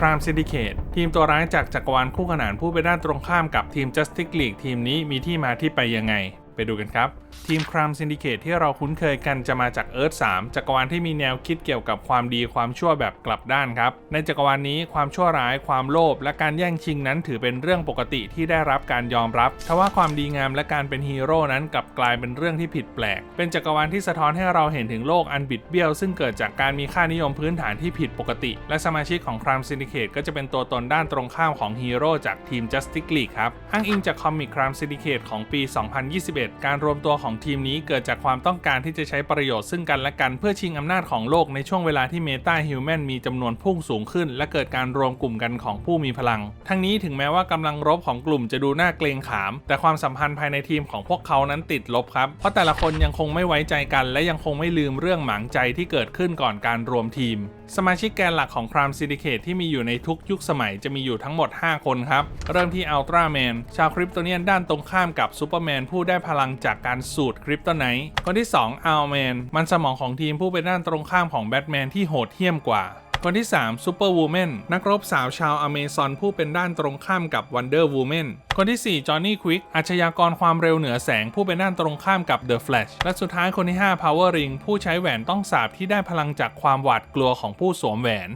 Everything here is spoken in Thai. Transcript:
ครามซินดิเคตทีมตัวร้ายจากจักรวาลคู่ขนานผู้ไปด้านตรงข้ามกับทีม Justice League ทีมนี้มีที่มาที่ไปยังไง ไปดูกันครับ ทีม Crime Syndicate ที่เราคุ้นเคยกันจะมาจาก Earth 3จักรวาลที่มีแนวคิดเกี่ยวกับความดีความชั่วแบบกลับด้านครับ ในจักรวาลนี้ความชั่วร้ายความโลภและการแย่งชิงนั้นถือเป็นเรื่องปกติที่ได้รับการยอมรับทว่าความดีงามและการเป็นฮีโร่นั้นกลับกลายเป็นเรื่องที่ผิดแปลก เป็นจักรวาลที่สะท้อนให้เราเห็นถึงโลกอันบิดเบี้ยว ซึ่งเกิดจากการมีค่านิยมพื้นฐานที่ผิดปกติ และสมาชิกของ Crime Syndicate ก็จะเป็นตัวตนด้านตรงข้ามของฮีโร่จากทีม Justice League ครับ อ้างอิงจากคอมิก Crime Syndicate ของปี 2021การรวมตัวของทีมนี้เกิดจากความต้องการที่จะใช้ประโยชน์ซึ่งกันและกันเพื่อชิงอำนาจของโลกในช่วงเวลาที่เมตาฮิวแมนมีจำนวนพุ่งสูงขึ้น และเกิดการรวมกลุ่มกันของผู้มีพลัง ทั้งนี้ถึงแม้ว่ากำลังรบของกลุ่มจะดูน่าเกรงขาม แต่ความสัมพันธ์ภายในทีมของพวกเขานั้นติดลบครับ เพราะแต่ละคนยังคงไม่ไว้ใจกัน และยังคงไม่ลืมเรื่องหมางใจที่เกิดขึ้นก่อนการรวมทีม สมาชิกแกนหลักของ Crime Syndicate ที่มีอยู่ในทุกยุคสมัยจะมีอยู่ทั้งหมด 5 คนครับ เริ่มที่อัลตร้าแมนชาวคริปโตเนียนด้านตรงข้ามกับซูเปอร์แมนผู้ได้พพลังจากการสูดคริปโตไนท์คนที่2อัลแมนมันสมองของทีมผู้เป็นด้านตรงข้ามของแบทแมนที่โหดเหี้ยมกว่าคนที่3 Super Woman นักรบสาวชาวอเมซอนผู้เป็นด้านตรงข้ามกับ Wonder Woman คนที่4 Johnny Quick อาชญากรความเร็วเหนือแสงผู้เป็นด้านตรงข้ามกับ The Flash และสุดท้ายคนที่5 Power Ring ผู้ใช้แหวนต้องสาบที่ได้พลังจากความหวาดกลัวของผู้สวมแหวน